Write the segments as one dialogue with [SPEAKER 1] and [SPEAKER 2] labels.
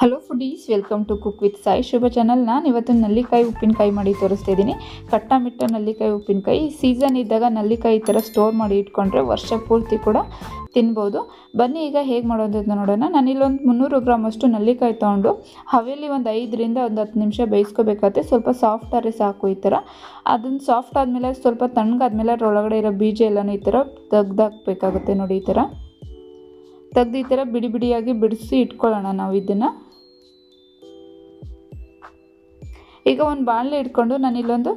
[SPEAKER 1] Hello foodies welcome to cook with Sai Shubha channel ನಾನು ಇವತ್ತು ನಲ್ಲಿಕಾಯಿ, ಉಪ್ಪಿನಕಾಯಿ ಮಾಡಿ ತೋರಿಸ್ತಾ ಇದ್ದೀನಿ. ಕಟ್ಟ ಮಿಟ್ಟ ನಲ್ಲಿಕಾಯಿ, ಉಪ್ಪಿನಕಾಯಿ. ಸೀಸನ್ ಇದ್ದಾಗ ನಲ್ಲಿಕಾಯಿ ಈ ಥರ ಸ್ಟೋರ್ ಮಾಡಿ ಇಟ್ಕೊಂಡ್ರೆ ವರ್ಷ ಪೂರ್ತಿ ಕೂಡ ತಿನ್ಬೋದು. ಬನ್ನಿ ಈಗ ಹೇಗೆ ಮಾಡೋದು ಅಂತ ನೋಡೋಣ. ನಾನು ಇಲ್ಲೊಂದು ಮುನ್ನೂರು ಗ್ರಾಮ್ ಅಷ್ಟು ನಲ್ಲಿಕಾಯಿ ತೊಗೊಂಡು ಹವೇಲಿ ಒಂದು ಐದರಿಂದ ಒಂದು ಹತ್ತು ನಿಮಿಷ ಬೇಯಿಸ್ಕೋಬೇಕಾಗುತ್ತೆ. ಸ್ವಲ್ಪ ಸಾಫ್ಟ್ ಆದರೆ ಸಾಕು ಈ ಥರ ಅದನ್ನು ಸಾಫ್ಟ್ ಆದಮೇಲೆ ಸ್ವಲ್ಪ ತಣ್ಣಗಾದ್ಮೇಲೆ ಅದ್ರೊಳಗಡೆ ಇರೋ ಬೀಜ ಎಲ್ಲನೂ ಈ ಥರ ತೆಗ್ದಾಕ್ಬೇಕಾಗುತ್ತೆ ನೋಡಿ ಈ ಥರ ತೆಗ್ದು ಈ ಥರ ಬಿಡಿ ಬಿಡಿಯಾಗಿ ಬಿಡಿಸಿ ಇಟ್ಕೊಳ್ಳೋಣ ನಾವು ಇದನ್ನು. ಈಗ ಒಂದು ಬಾಣಲೆ ಇಟ್ಕೊಂಡು ನಾನು ಇಲ್ಲೊಂದು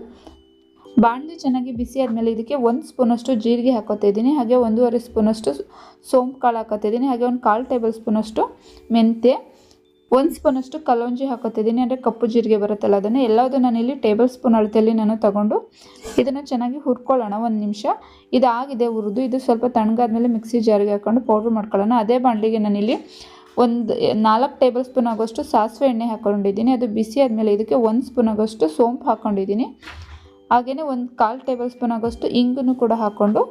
[SPEAKER 1] ಬಾಣಲೆ ಚೆನ್ನಾಗಿ ಬಿಸಿ ಆದಮೇಲೆ ಇದಕ್ಕೆ ಒಂದು ಸ್ಪೂನಷ್ಟು ಜೀರಿಗೆ ಹಾಕೋತಾ ಇದ್ದೀನಿ. ಹಾಗೆ ಒಂದೂವರೆ ಸ್ಪೂನಷ್ಟು ಸೋಂಪು ಕಾಳು ಹಾಕೋತಾ ಇದ್ದೀನಿ. ಹಾಗೆ ಒಂದು ಕಾಲು ಟೇಬಲ್ ಸ್ಪೂನಷ್ಟು ಮೆಂತ್ಯ, ಒಂದು ಸ್ಪೂನಷ್ಟು ಕಲೋಂಜಿ ಹಾಕೋತಾ ಇದ್ದೀನಿ. ಅಂದರೆ ಕಪ್ಪು ಜೀರಿಗೆ ಬರುತ್ತಲ್ಲ ಅದನ್ನು ಎಲ್ಲದೂ ನಾನಿಲ್ಲಿ ಟೇಬಲ್ ಸ್ಪೂನ್ ಅಳತೆಯಲ್ಲಿ ನಾನು ತಗೊಂಡು ಇದನ್ನು ಚೆನ್ನಾಗಿ ಹುರ್ಕೊಳ್ಳೋಣ ಒಂದು ನಿಮಿಷ. ಇದಾಗಿದೆ ಹುರಿದು. ಇದು ಸ್ವಲ್ಪ ತಣ್ಣಗಾದ್ಮೇಲೆ ಮಿಕ್ಸಿ ಜಾರಿಗೆ ಹಾಕ್ಕೊಂಡು ಪೌಡ್ರ್ ಮಾಡ್ಕೊಳ್ಳೋಣ. ಅದೇ ಬಾಣಲಿಗೆ ನಾನಿಲ್ಲಿ ಒಂದು, ನಾಲ್ಕು ಟೇಬಲ್ ಸ್ಪೂನ್ ಆಗೋಷ್ಟು ಸಾಸಿವೆ ಎಣ್ಣೆ ಹಾಕ್ಕೊಂಡಿದ್ದೀನಿ ಅದು ಬಿಸಿ ಆದಮೇಲೆ ಇದಕ್ಕೆ ಒಂದು ಸ್ಪೂನ್ ಆಗೋಷ್ಟು ಸೋಂಪು ಹಾಕ್ಕೊಂಡಿದ್ದೀನಿ ಹಾಗೆಯೇ ಒಂದು ಕಾಲು ಟೇಬಲ್ ಸ್ಪೂನ್ ಆಗೋಷ್ಟು ಇಂಗನ್ನು ಕೂಡ ಹಾಕ್ಕೊಂಡು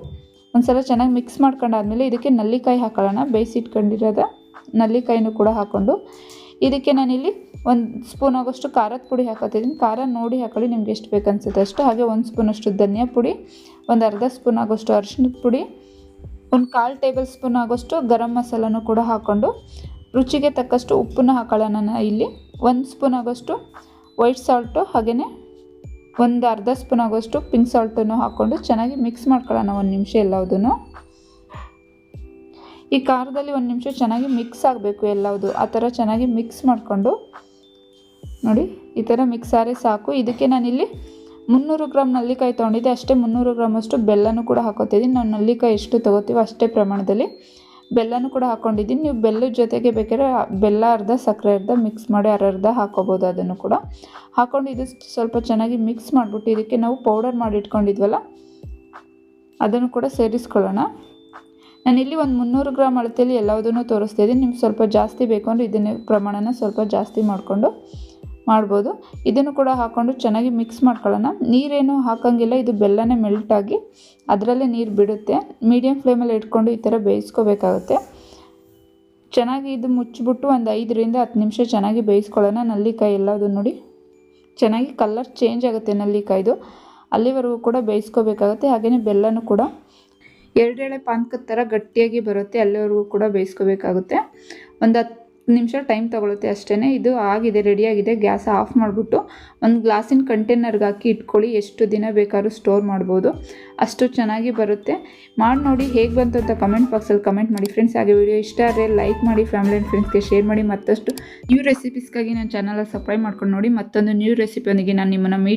[SPEAKER 1] ಒಂದು ಸಲ ಚೆನ್ನಾಗಿ ಮಿಕ್ಸ್ ಮಾಡ್ಕೊಂಡಾದ್ಮೇಲೆ ಇದಕ್ಕೆ ನಲ್ಲಿಕಾಯಿ ಹಾಕೊಳ್ಳೋಣ. ಬೇಯಿಸಿಟ್ಕೊಂಡಿರೋದ ನಲ್ಲಿಕಾಯಿನೂ ಕೂಡ ಹಾಕ್ಕೊಂಡು. ಇದಕ್ಕೆ ನಾನಿಲ್ಲಿ ಒಂದು ಸ್ಪೂನ್ ಆಗೋಷ್ಟು ಖಾರದ ಪುಡಿ ಹಾಕೋತಿದ್ದೀನಿ. ಖಾರ ನೋಡಿ ಹಾಕೊಳ್ಳಿ, ನಿಮ್ಗೆ ಎಷ್ಟು ಬೇಕು ಅನ್ಸುತ್ತೆ ಅಷ್ಟು. ಹಾಗೆ ಒಂದು ಸ್ಪೂನ್ ಅಷ್ಟು ಧನಿಯಾ ಪುಡಿ, ಒಂದು ಅರ್ಧ ಸ್ಪೂನ್ ಆಗೋಷ್ಟು ಅರಿಶಿಣದ ಪುಡಿ, ಒಂದು ಕಾಲು ಟೇಬಲ್ ಸ್ಪೂನ್ ಆಗೋಷ್ಟು ಗರಂ ಮಸಾಲನೂ ಕೂಡ ಹಾಕ್ಕೊಂಡು ರುಚಿಗೆ ತಕ್ಕಷ್ಟು ಉಪ್ಪನ್ನು ಹಾಕೊಳ್ಳೋಣ. ಇಲ್ಲಿ ಒಂದು ಸ್ಪೂನ್ ಆಗೋಷ್ಟು ವೈಟ್ ಸಾಲ್ಟು, ಹಾಗೆಯೇ ಒಂದು ಅರ್ಧ ಸ್ಪೂನ್ ಆಗೋಷ್ಟು ಪಿಂಕ್ ಸಾಲ್ಟನ್ನು ಹಾಕ್ಕೊಂಡು ಚೆನ್ನಾಗಿ ಮಿಕ್ಸ್ ಮಾಡ್ಕೊಳ್ಳೋಣ ಒಂದು ನಿಮಿಷ ಎಲ್ಲವುದನ್ನು. ಈ ಖಾರದಲ್ಲಿ ಒಂದು ನಿಮಿಷ ಚೆನ್ನಾಗಿ ಮಿಕ್ಸ್ ಆಗಬೇಕು ಎಲ್ಲವುದು. ಆ ಥರ ಚೆನ್ನಾಗಿ ಮಿಕ್ಸ್ ಮಾಡಿಕೊಂಡು ನೋಡಿ, ಈ ಥರ ಮಿಕ್ಸ್ ಆದರೆ ಸಾಕು. ಇದಕ್ಕೆ ನಾನಿಲ್ಲಿ ಮುನ್ನೂರು ಗ್ರಾಮ್ ನಲ್ಲಿಕಾಯಿ ತೊಗೊಂಡಿದ್ದೆ. ಅಷ್ಟೇ ಮುನ್ನೂರು ಗ್ರಾಮ್ ಅಷ್ಟು ಬೆಲ್ಲನೂ ಕೂಡ ಹಾಕೋತಿದ್ದೀನಿ ನಾವು ನಲ್ಲಿಕಾಯಿ ಎಷ್ಟು ತೊಗೋತೀವೋ ಅಷ್ಟೇ ಪ್ರಮಾಣದಲ್ಲಿ ಬೆಲ್ಲನೂ ಕೂಡ ಹಾಕ್ಕೊಂಡಿದ್ದೀನಿ ನೀವು ಬೆಲ್ಲದ ಜೊತೆಗೆ ಬೇಕಾದ್ರೆ ಬೆಲ್ಲ, ಅರ್ಧ ಸಕ್ಕರೆ, ಅರ್ಧ ಮಿಕ್ಸ್ ಮಾಡಿ ಅರ್ಧ ಹಾಕೋಬೋದು ಅದನ್ನು ಕೂಡ. ಹಾಕ್ಕೊಂಡು ಇದು ಸ್ವಲ್ಪ ಚೆನ್ನಾಗಿ ಮಿಕ್ಸ್ ಮಾಡಿಬಿಟ್ಟು ಇದಕ್ಕೆ ನಾವು ಪೌಡರ್ ಮಾಡಿ ಇಟ್ಕೊಂಡಿದ್ವಲ್ಲ, ಅದನ್ನು ಕೂಡ ಸೇರಿಸ್ಕೊಳ್ಳೋಣ. ನಾನಿಲ್ಲಿ ಒಂದು ಮುನ್ನೂರು ಗ್ರಾಮ್ ಅಳತೆಯಲ್ಲಿ ಎಲ್ಲದನ್ನು ತೋರಿಸ್ತಾ ಇದ್ದೀನಿ. ನಿಮ್ಗೆ ಸ್ವಲ್ಪ ಜಾಸ್ತಿ ಬೇಕು ಅಂದರೆ ಇದನ್ನ ಪ್ರಮಾಣನ ಸ್ವಲ್ಪ ಜಾಸ್ತಿ ಮಾಡಿಕೊಂಡು ಮಾಡ್ಬೋದು. ಇದನ್ನು ಕೂಡ ಹಾಕ್ಕೊಂಡು ಚೆನ್ನಾಗಿ ಮಿಕ್ಸ್ ಮಾಡ್ಕೊಳ್ಳೋಣ. ನೀರೇನು ಹಾಕೋಂಗಿಲ್ಲ, ಇದು ಬೆಲ್ಲನೇ ಮೆಲ್ಟಾಗಿ ಅದರಲ್ಲೇ ನೀರು ಬಿಡುತ್ತೆ. ಮೀಡಿಯಮ್ ಫ್ಲೇಮಲ್ಲಿ ಇಟ್ಕೊಂಡು ಈ ಥರ ಬೇಯಿಸ್ಕೋಬೇಕಾಗುತ್ತೆ. ಚೆನ್ನಾಗಿ ಇದು ಮುಚ್ಚಿಬಿಟ್ಟು ಒಂದು ಐದರಿಂದ ಹತ್ತು ನಿಮಿಷ ಚೆನ್ನಾಗಿ ಬೇಯಿಸ್ಕೊಳ್ಳೋಣ. ನಲ್ಲಿಕಾಯಿ ಎಲ್ಲದು ನೋಡಿ. ಚೆನ್ನಾಗಿ ಕಲರ್ ಚೇಂಜ್ ಆಗುತ್ತೆ ನಲ್ಲಿಕಾಯ್ದು. ಅಲ್ಲಿವರೆಗೂ ಕೂಡ ಬೇಯಿಸ್ಕೋಬೇಕಾಗುತ್ತೆ. ಹಾಗೆಯೇ ಬೆಲ್ಲನೂ ಕೂಡ ಎರಡೆಳೆ ಪಾನಕದ ಥರ ಗಟ್ಟಿಯಾಗಿ ಬರುತ್ತೆ. ಅಲ್ಲಿವರೆಗೂ ಕೂಡ ಬೇಯಿಸ್ಕೋಬೇಕಾಗುತ್ತೆ. ಒಂದು ಹತ್ತು ನಿಮಿಷ ಟೈಮ್ ತೊಗೊಳುತ್ತೆ ಅಷ್ಟೇ ಇದು ಆಗಿದೆ ರೆಡಿಯಾಗಿದೆ ಗ್ಯಾಸ್ ಆಫ್ ಮಾಡಿಬಿಟ್ಟು ಒಂದು ಗ್ಲಾಸಿನ ಕಂಟೈನರ್ಗೆ ಹಾಕಿ ಇಟ್ಕೊಳ್ಳಿ. ಎಷ್ಟು ದಿನ ಬೇಕಾದ್ರೂ ಸ್ಟೋರ್ ಮಾಡ್ಬೋದು. ಅಷ್ಟು ಚೆನ್ನಾಗಿ ಬರುತ್ತೆ. ಮಾಡಿ ನೋಡಿ ಹೇಗೆ ಬಂತು ಅಂತ ಕಮೆಂಟ್ ಬಾಕ್ಸಲ್ಲಿ ಕಮೆಂಟ್ ಮಾಡಿ. ಫ್ರೆಂಡ್ಸ್ ಹಾಗೆ ವಿಡಿಯೋ ಇಷ್ಟ ಆದರೆ ಲೈಕ್ ಮಾಡಿ ಫ್ಯಾಮಿಲಿ ಆ್ಯಂಡ್ ಫ್ರೆಂಡ್ಸ್ಗೆ ಶೇರ್ ಮಾಡಿ. ಮತ್ತಷ್ಟು ನ್ಯೂ ರೆಸಿಪೀಸ್ಗಾಗಿ ನನ್ನ ಚಾನಲ್ ಸಬ್ಸ್ಕ್ರೈಬ್ ಮಾಡ್ಕೊಂಡು ನೋಡಿ. ಮತ್ತೊಂದು ನ್ಯೂ ರೆಸಿಪಿಯೊಂದಿಗೆ ನಾನು ನಿಮ್ಮನ್ನು ಮೀಟ್